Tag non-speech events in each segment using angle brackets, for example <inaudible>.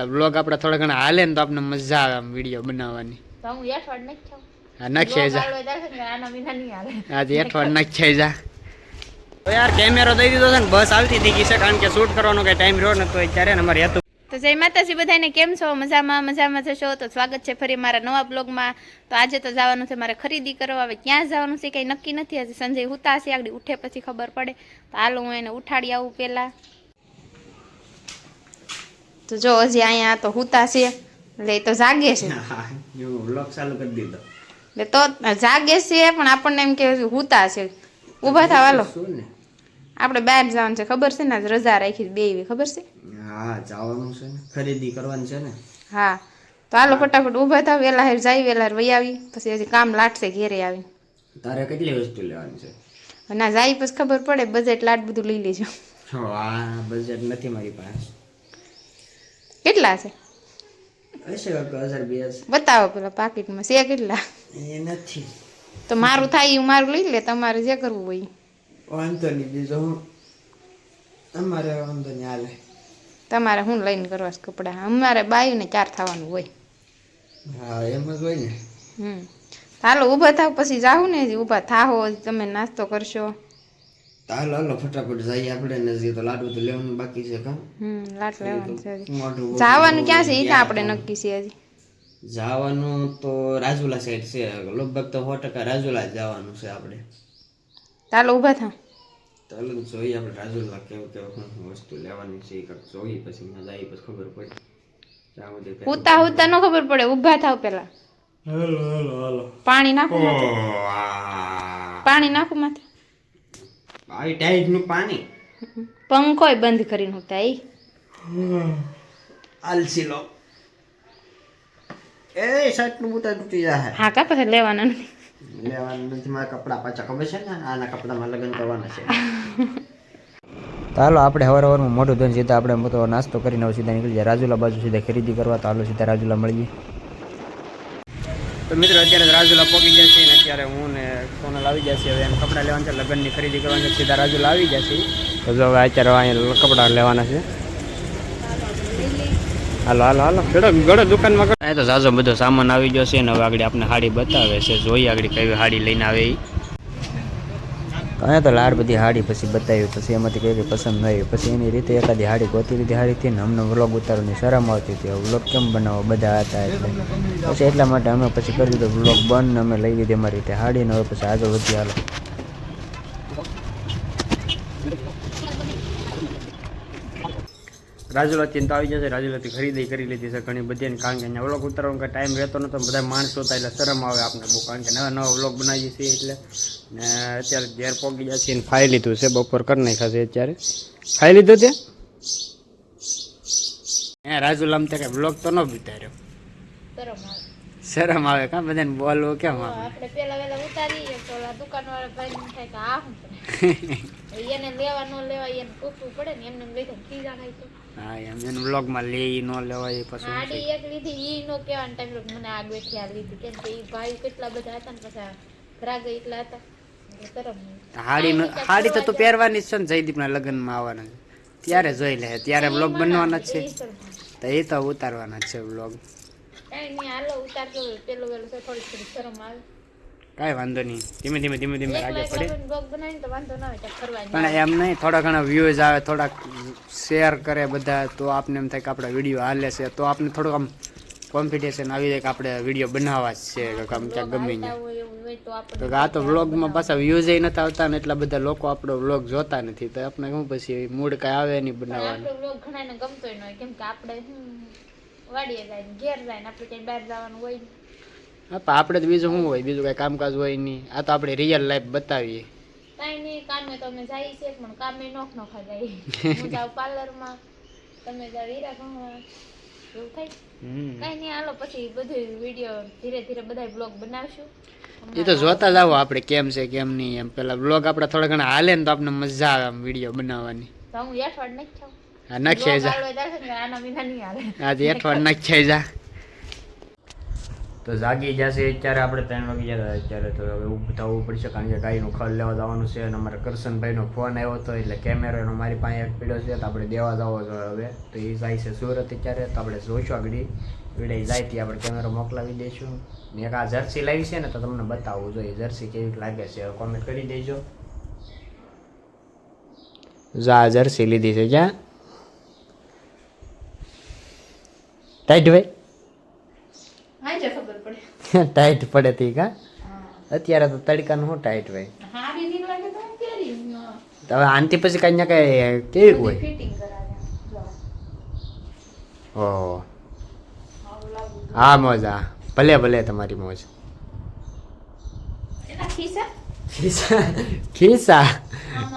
પેલા બ્લોગ આપણે થોડા ઘણા હાલે ને તો આપણે મજા આવે આમ વીડિયો બનાવવાની. તો હું એઠવાડ નથી હા નાખીએ જા હાલવા જાય છે ને આના વિના નહીં હાલે. આજે અઠવાડ નાખીએ જા તો યાર કેમેરો દઈ દીધો છે ને બસ આવતી થઈ ગઈ છે કારણ કે શૂટ કરવાનો કઈ ટાઈમ રહ્યો નતો અત્યારે અમારે હતું. તો જય માતાજી બધાને કેમ છો? મજામાં મજામાં જશો? તો સ્વાગત છે ફરી મારા નવા બ્લોગમાં તો આજે તો જવાનું છે મારે ખરીદી કરવા. હવે ક્યાં જવાનું છે કંઈ નક્કી નથી. આજે સંજય હુતા છે આગળ ઉઠે પછી ખબર પડે. તો હાલો હું એને ઉઠાડી આવું પહેલાં. તો જો હજી અહીંયા તો હુતા છે એટલે એ તો જાગે છે. ચાલુ કરી દીધો. એટલે તો જાગે છે પણ આપણને એમ કે હુતા છે. ઊભા થાવ હાલો. આપણે બહાર જવાનું છે ખબર છે ને? આજ રજા રાખી બે ખબર છે? હા જવાનું છે ને. ખરીદી કરવાની છે ને. હા. તો હાલો ફટાફટ ઊભા થાવ વેલા હેર જાય વેલા હેર વહી આવી પછી હજી કામ લાટશે ઘેરે આવી તારે કેટલી વસ્તુ લેવાની છે? ના જાય પછી ખબર પડે બજેટ લાટ બધું લઈ લેજો. હા બજેટ નથી મારી પાસે. કેટલા છે? બતાવો પેલા પાકીટમાં છે કેટલા? એ નથી. તો મારું થાય એવું મારું લઈ લે તમારે જે કરવું હોય વાંધો નહીં બીજો હું અમારે વાંધો નહીં હાલે. તમારે શું લઈને કરવા છે કપડાં? અમારે બાયુને ચાર થવાનું હોય. હા એમ જ હોય ને. હમ. હાલો ઊભા થાવ પછી જાઉં ને ઊભા થાહો તમે નાસ્તો કરશો. હાલો હાલો ફટાફટ જઈએ આપણે ને હજી તો લાડુ તો લેવાનું બાકી છે કા હમ લાટ લેવાનું છે જવાનું ક્યાં છે? એ તો આપણે નક્કી છે હજી. જવાનું તો રાજુલા સાઈડ છે. લગભગ તો સો ટકા રાજુલા જ જવાનું છે આપણે. ચાલો ઊભા થા ચાલો જોઈએ આપણે રાજુલા કેવું કેવું વસ્તુ લેવાની છે. એ જોઈએ પછી ત્યાં જઈએ પછી ખબર પડે. ઉતા ઉતા ન ખબર પડે. ઊભા થાવ પેલા હેલો હેલો હેલો. પાણી નાખો પાણી નાખું માથે. આવી ટાઈટનું પાણી. પંખોય બંધ કરીને હુતા એ આલસી લો. એ શર્ટનું બુટા તૂટી જાય હા કા પછી લેવાના નથી? લેવાના નથી મારા કપડાં પાછા ખબર છે ને? આના કપડામાં લગ્ન કરવાના છે. <laughs> ચાલો આપણે હવાર હવારમાં મોટું ધોઈને સીધા આપણે તો નાસ્તો કરીને હવે સીધા નીકળી જાય. રાજુલા બાજુ સીધા ખરીદી કરવા તો હાલો સીધા રાજુલા મળીએ તો મિત્રો અત્યારે રાજુલા પહોંચી ગયા છે. અત્યારે હું ને સોનલ આવી જશે હવે એમ કપડાં લેવાના છે, લગ્નની ખરીદી કરવાની છે. સીધા રાજુલા આવી જશે તો જો હવે અત્યારે અહીંયા કપડાં લેવાના છે. હાલો હાલો હાલો. ગડો ગડો દુકાનમાં ગડો તો ઝાઝો બધો સામાન આવી ગયો છે ને હવે આગળ આપણે હાડી બતાવે છે. જોઈએ આગળ કઈ હાડી લઈને આવે એ અહીંયા તો લાડ બધી હાડી પછી બતાવી પછી એમાંથી કઈ પસંદ ન આવી પછી એની રીતે એકાદી હાડી ગોતી લીધી. હાડી ને અમને વ્લોગ ઉતારવાની શરમ આવતી હતી. વ્લોગ કેમ બનાવો બધા હતા એટલે. પછી એટલા માટે અમે પછી કરી દીધો વ્લોગ બંધ. અમે લઈ લીધી અમારી રીતે હાડી ને હવે પછી આગળ વધી હાલો. રાજુલાથી તો આવી જશે. રાજુલાથી ખરીદી કરી લીધી છે ઘણી બધી. કારણ કે અહીંયા વ્લોગ ઉતારવાનો ટાઈમ રહેતો નતો બધા માણસો હતા એટલે શરમ આવે આપણે બહુ. કારણ કે નવા નવા વ્લોગ બનાવીએ છીએ એટલે ને અત્યારે ઘેર પોગી જાય છે ફાઈ લીધું છે બપોર કરી નાખ્યા છે અત્યારે. ખાઈ લીધું છે હે રાજુલામ તે કઈ તો ન બતાવ્યો શરમ આવે. કા બધાને બોલવું કેમ આવે? આપણે પેલા વેલા ઉતારીએ તો ઓલા દુકાનવાળા ભાઈ ને થાય કે આ હું <laughs> એને લેવા ન લેવા એને પૂછવું પડે ને એમને લઈ ખીજા જાણાય તો હા એમ એને વ્લોગમાં લે ઈ ન લેવાય પછી આડી એક લીધી ઈ નો ટાઈમ મને આગ બેઠી લીધી. કેમ કે ઈ ભાઈ કેટલા બધા હતા ને પછી ગ્રાહક એટલા હતા. હાડી હાડી તો તું પહેરવાની છે ને જયદીપના લગ્નમાં આવવાના છે. ત્યારે જોઈ લે ત્યારે વ્લોગ બનવાના છે. તો એ તો ઉતારવાના છે વ્લોગ કાંઈ વાંધો નહીં. ધીમે ધીમે ધીમે ધીમે આગળ પડે. બ્લોગ પણ એમ નહીં થોડા ઘણા વ્યૂઝ આવે થોડાક શેર કરે બધા તો આપને એમ થાય કે આપણા વીડિયો હાલે છે તો આપને થોડુંક આમ કોમ્પિટિશન આવી જાય કે આપણે વીડિયો બનાવવા જ છે કે આમ ક્યાંક ગમે ને આ તો વ્લોગમાં પાછા વ્યૂઝ નથી આવતા ને એટલા બધા લોકો આપણો વ્લોગ જોતા નથી. તો આપણે શું પછી મૂડ કાંઈ આવે નહીં બનાવવાનું. આપણો ઘણાને ગમતો ન હોય. કેમ કે આપણે વાડીએ જાય ઘેર જાય ને આપણે ક્યાંય બહાર જવાનું હોય હા પણ આપણે તો બીજું શું હોય? બીજું કાંઈ કામકાજ હોય નહીં. આ તો આપણે રિયલ લાઈફ બતાવીએ. કાંઈ નહીં કામે તો અમે જઈએ છીએ પણ કામે નોખ નોખા <laughs> હું જાઉં પાર્લરમાં તમે જાઓ હીરા ભણવા એવું થાય? કઈ નહીં હાલો પછી બધું વીડિયો ધીરે ધીરે બધા બ્લોગ બનાવશું. એ તો જોતા જ આવો આપણે કેમ છે કેમ નહીં. એમ પેલા બ્લોગ આપણે થોડા ઘણા હાલે ને તો આપણે મજા આવે આમ વીડિયો બનાવવાની. તો હું એઠવાડ નાખી જાઉં. હા નાખીએ જા આના વિના નહીં હાલે. આજે અઠવાડ નાખી જા તો જાગી જશે અત્યારે આપણે ત્રણ વાગી ગયા અત્યારે તો હવે ઊભું થવું પડશે, કારણ કે ગાયનું ખલ લેવા જવાનું છે અને અમારા કરશનભાઈનો ફોન આવ્યો હતો, એટલે કેમેરો એનો મારી પાસે એક પીડ્યો છે, તો આપણે દેવા જવો જોઈએ હવે. તો એ જાય છે સુરત અત્યારે, તો આપણે જોઈશું આગળ. વિડાઈ જાય ત્યાં આપણે કેમેરો મોકલાવી દઈશું. ને એક આ જર્સી લાવી છે ને, તો તમને બતાવવું જોઈએ જર્સી કેવી લાગે છે કોમેન્ટ કરી દેજો. જા જર્સી લીધી છે ક્યાં? ટાઈટ ભાઈ? ટાઈટ <laughs> પડે. તી કા? અત્યારે તો તડકાનું શું ટાઈટ હોય? ની હવે આનથી પછી કઈ કઈ કેવી હોય? ફિટિંગ કરાવે. જો. ઓહો હા મોજ હા ભલે ભલે તમારી મોજ. ખિસ્સા? ખિસ્સા?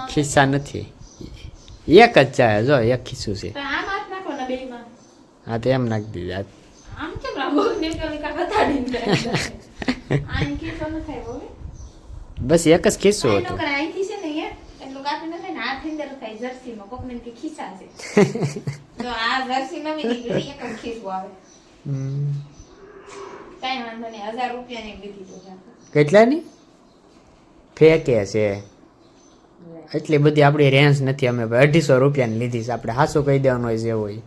ખિસ્સા? નથી. એક જ ચાહે જો એક ખિસ્સું છે. ને હા તો એમ નાખી દીધા. બસ એક જ આઈ હતું. <laughs> કેટલાની? ફેકે છે. એટલી બધી આપણી રેન્જ નથી અમે અઢીસો રૂપિયાની લીધી છે. આપણે હાસો કહી દેવાનું હોય જે હોય.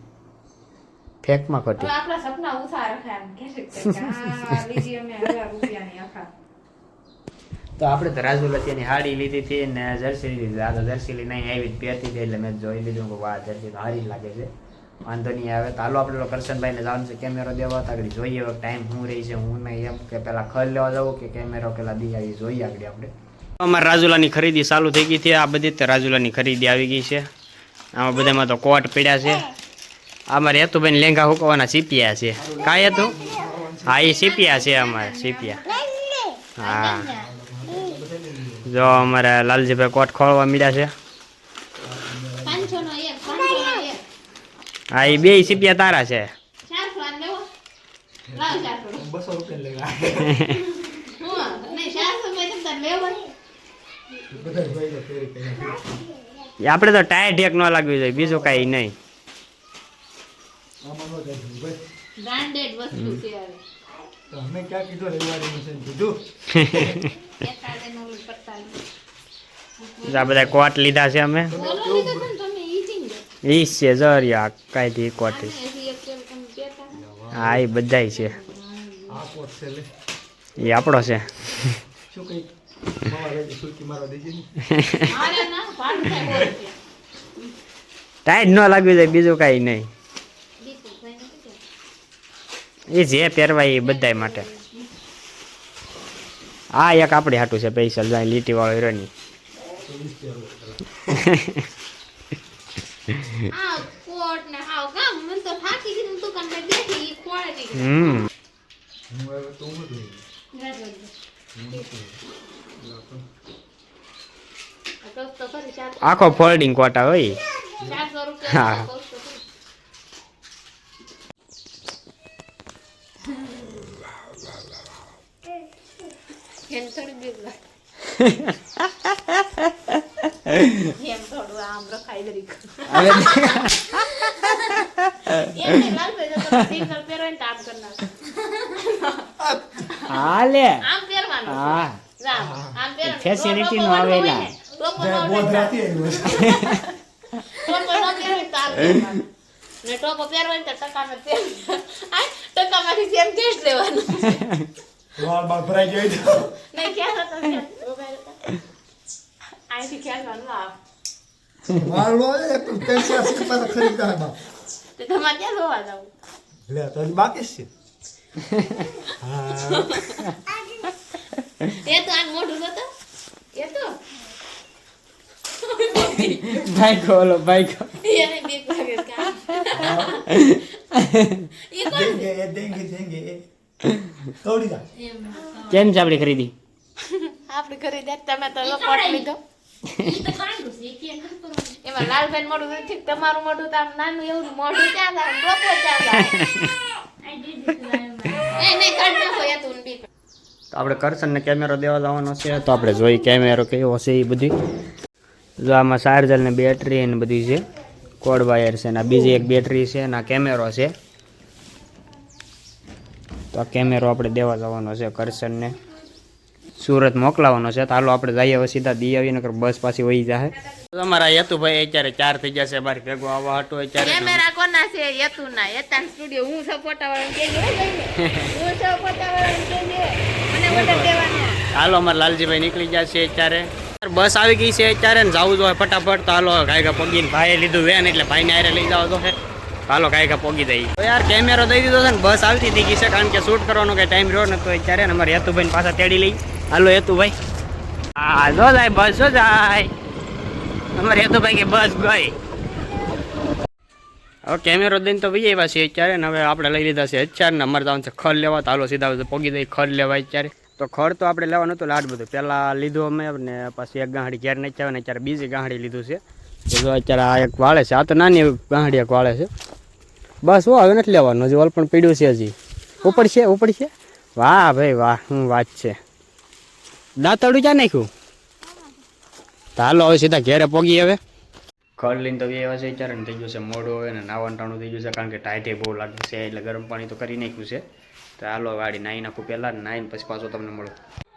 ફેકમાં ખોટી. આપણા સપના ઉસા રખાય એમ. કે છે કે અમે હજાર રૂપિયાની આખા. તો આપણે તો એની હાડી લીધી હતી ને જર્સી લીધી. આ તો જર્સી લઈને અહીં આવી જ પહેરતી હતી એટલે મેં જોઈ લીધું કે વાહ જર્સી તો હારી લાગે છે. વાંધો નહીં આવે. તો હાલો આપણે તો કરશનભાઈને જવાનું છે કેમેરો દેવા. હતા આગળ જોઈએ હવે ટાઈમ શું રહી છે હું નહીં એમ કે પેલા ખલ લેવા જવું કે કેમેરો પેલા દી આવી જોઈએ આગળ આપણે. અમારે રાજુલાની ખરીદી ચાલુ થઈ ગઈ છે. આ બધી તો રાજુલાની ખરીદી આવી ગઈ છે. આમાં બધામાં તો કોટ પડ્યા છે. અમારે હેતુભાઈ લેંગા હુકવાના સીપિયા છે. કાંઈ હતું? હા એ સીપિયા છે અમારે, સીપિયા. હા. જો અમારે લાલજીભાઈ કોટ ખોળવા મળ્યા છે. હા એ બે સીપિયા તારા છે. <laughs> આપણે તો ટાયર ઢેક ન લાગવી જોઈએ, બીજું કાંઈ નહીં. આમાં નો ભાઈ. બ્રાન્ડેડ વસ્તુ છે હવે ક્યાં કીધું કીધું. આ બધા કોટ લીધા છે અમે. ઈ છે જરિયા કાંઈ કોટ તમે પહેરતા. હા એ બધાય છે. આ કોટ છે લે. એ આપણો છે. શું કઈ માવા રહી સુરતી મારવા દેજે ને. મારે ના ભાડું થાય સો રૂપિયા. ટાઈટ ન લાગવી જાય બીજું કાંઈ નહીં. એ જે પહેરવાય એ બધાય માટે. આ એક આપણી હાટું છે પૈસા જાય લીટી વાળો હીરોની આખો ફોલ્ડિંગ કોટા હોય. કામ એને થોડી આમ જરીક. હવે એમ નહીં લાલભાઈ, જો તમે single પહેરો હોય ને તો આમ કરનાર હા લે આમ પહેરવાનું. હા. આમ પહેરવાનું. Facility નો આવેલા. ને, ટોપો પહેરવાનું. તો ટકામાં પહેર- ટકામાંથી જેમ કેશ લેવાનું. વાળ બાળ ભરાઈ જાય તો નહીં ખ્યાલ હતો. અહીંથી ખેંચવાનું આ. વાળ નો આવે એક પેન્સિલ આસી પાછા ખરીદતા હતા તે તમારે ક્યાં જોવા જવું લે તો બાકી છે હા એ તો આ મોઢું જોતો એ તો બાઈકો ઓલો બાઈકો એને બીક લાગે છે કે આ. એ કોણ દેંગે દેંગે દેંગે. કેમ છે આપણી ખરીદી? આપણે ખરીદી તમે તો લપટ લીધો. એમાં લાલભાઈ મોઢું નથી તમારું મોઢું તો આમ નાનું એવું મોઢું ક્યાં થાય? ડોકો ક્યાં થાય તો આપણે કરશનને કેમેરો દેવા જવાનો છે. તો આપણે જોઈ કેમેરો કેવો છે એ બધી. જો આમાં ચાર્જર ને બેટરી ને બધી છે. કોડ વાયર છે ને બીજી એક બેટરી છે ને આ કેમેરો છે. તો આ કેમેરો આપણે દેવા જવાનો છે કરશનને સુરત મોકલાવાનો છે. તો હાલો આપણે જઈએ હવે સીધા દી આવીએ નકર બસ પાછી વહી જાય તમારા યતુભાઈ અત્યારે ચાર થઈ જશે મારી ભેગો આવવા હતો અત્યારે. કેમેરા કોના છે? યતુ ના યતાન સ્ટુડિયો હું છો ફોટા કે હું છો ફોટા કે મને ઓર્ડર દેવાનો. હાલો અમારા લાલજીભાઈ નીકળી જશે અત્યારે. બસ આવી ગઈ છે અત્યારે ને જવું જોઈએ ફટાફટ. તો હાલો ગાયકા પગીને ભાઈએ લીધું વેન એટલે ભાઈને આરે લઈ જાવ તો છે કાંઈ ગાયકા પોગી દઈ તો યાર કેમેરો દઈ દીધો છે ને બસ આવતી ગઈ છે કારણ કે શૂટ કરવાનો કઈ ટાઈમ રહ્યો નતો અત્યારે ને અમારે હેતુભાઈ પાછા તેડી લઈ. હાલો હેતુભાઈ. હા જો જાય બસ જો જાય. અમારે હેતુભાઈ કે બસ ગઈ. હવે કેમેરો દઈને તો ભાઈ એવા છે અત્યારે ને હવે આપણે લઈ લીધા છે અત્યારે ને અમારે જવાનું છે ખડ લેવા તો હાલો સીધા પોગી દઈ ખડ લેવા અત્યારે. તો ખડ તો આપણે લેવાનું હતું લાડ બધું. પહેલાં લીધું અમે ને પછી એક ગાંહડી ઘેર નહીં આવે ને અત્યારે બીજી ગાંહડી લીધું છે. અત્યારે આ એક વાળે છે. આ તો નાની એવી એક વાળે છે. બસ હો હવે નથી લેવાનું. હજી ઓલ પણ પીડ્યું છે હજી. ઉપર છે, ઉપર ઉપડશે વાહ ભાઈ વાહ, શું વાત છે. દાંતડું ક્યાં નાખ્યું? હાલો હવે સીધા ઘેરે પોગી હવે. ખડ લઈને તો એવા છે અત્યારે થઈ ગયું છે, મોડું હવે ને નાવાનું ટાણું થઈ ગયું છે કારણ કે ટાઈટે બહુ લાગે છે, એટલે ગરમ પાણી તો કરી નાખ્યું છે. તો હાલો ગાડી નાહી નાખું પહેલાં નાઈન પછી પાછો તમને મળો.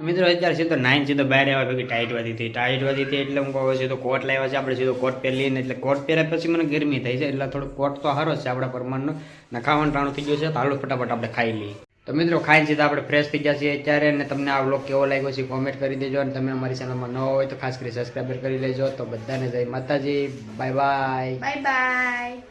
મિત્રો અત્યારે સીધો નાઈન સીધો બહાર આવ્યા ભેગી ટાઈટ વાળી હતી. ટાઈટ વાળી હતી એટલે હું કહું, સીધો કોટ લાવ્યા છે, આપણે સીધો કોટ પહેરીને એટલે કોટ પહેર્યા પછી મને ગરમી થઈ છે, એટલે થોડો કોટ તો સારો છે આપણા પ્રમાણનો. ને ખાવાનું ટાણું થઈ ગયું છે, તો હાલો ફટાફટ આપણે ખાઈ લઈએ. તો મિત્રો ખાઈને સીધા આપણે ફ્રેશ થઈ જશે અત્યારે અને તમને આ વ્લોગ કેવો લાગ્યો છે કોમેન્ટ કરી દેજો અને તમે અમારી ચેનલમાં ન હોય તો ખાસ કરી સબસ્ક્રાઈબર કરી લેજો. તો બધાને જય માતાજી. Bye bye bye bye